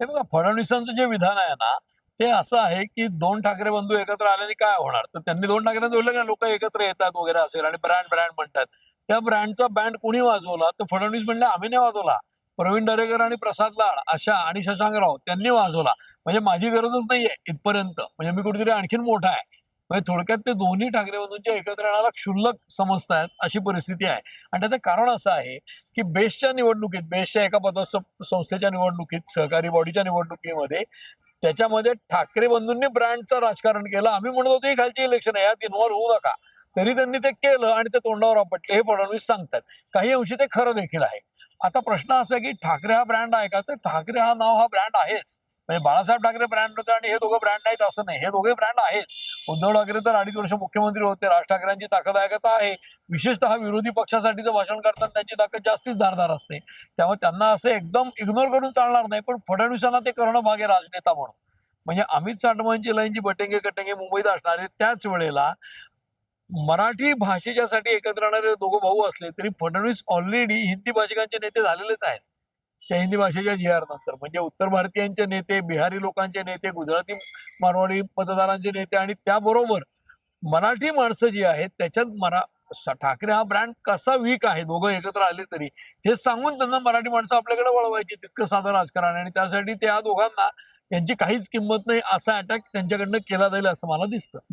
हे बघा फडणवीसांचं जे विधान आहे ना ते असं आहे की दोन ठाकरे बंधू एकत्र आल्याने काय होणार? तर त्यांनी दोन ठाकरेंचं बोललं की? लोक एकत्र येतात वगैरे असेल आणि ब्रँड ब्रँड म्हणतात. त्या ब्रँडचा बँड कुणी वाजवला? तर फडणवीस म्हणले आम्ही नाही वाजवला. प्रवीण दरेकर आणि प्रसाद लाड अशा आणि शशांकराव त्यांनी वाजवला. म्हणजे माझी गरजच नाहीये इथपर्यंत. म्हणजे मी कुठेतरी आणखीन मोठा आहे. म्हणजे थोडक्यात ते दोन्ही ठाकरे बंधूंच्या एकत्र क्षुल्लक समजतायत अशी परिस्थिती आहे. आणि त्याचं कारण असं आहे की बेस्टच्या निवडणुकीत बेस्टच्या एका पदार्थ संस्थेच्या निवडणुकीत सहकारी बॉडीच्या निवडणुकीमध्ये त्याच्यामध्ये ठाकरे बंधूंनी ब्रँडचं राजकारण केलं. आम्ही म्हणत होतो ही खालची इलेक्शन आहे यात इन्व्हॉल्व्ह होऊ नका. तरी त्यांनी ते केलं आणि ते तोंडावर आपटले हे फडणवीस सांगतात. काही अंशी ते खरं देखील आहे. आता प्रश्न असा आहे की ठाकरे हा ब्रँड आहे का? तर ठाकरे हा नाव हा ब्रँड आहेच. म्हणजे बाळासाहेब ठाकरे ब्रँड होते आणि हे दोघं ब्रँड नाहीत असं नाही. हे दोघे ब्रँड आहेत. उद्धव ठाकरे तर अडीच वर्ष मुख्यमंत्री होते. राज ठाकरेंची ताकद आहे. का तर आहे विशेषतः विरोधी पक्षासाठीचं भाषण करताना त्यांची ताकद जास्तीच धारदार असते. त्यामुळे त्यांना असं एकदम इग्नोर करून चालणार नाही. पण फडणवीसांना ते करणं भाग आहे राजनेता म्हणून. म्हणजे अमित साठवांची लयंची बटेंगे कटेंगे मुंबईत असणारे त्याच वेळेला मराठी भाषेच्यासाठी एकत्र येणारे दोघं भाऊ असले तरी फडणवीस ऑलरेडी हिंदी भाषिकांचे नेते झालेलेच आहेत. त्या हिंदी भाषेच्या जी नंतर. म्हणजे उत्तर भारतीयांचे नेते बिहारी लोकांचे नेते गुजराती मारवाडी मतदारांचे नेते आणि त्याबरोबर मराठी माणसं जी आहेत त्याच्यात मरा ठाकरे हा ब्रँड कसा वीक आहे? दोघं एकत्र आले तरी. हे सांगून त्यांना मराठी माणसं आपल्याकडे वळवायची तितकं साधं राजकारण आणि त्यासाठी त्या दोघांना यांची काहीच किंमत नाही. असा अटॅक त्यांच्याकडनं केला जाईल असं मला दिसतं.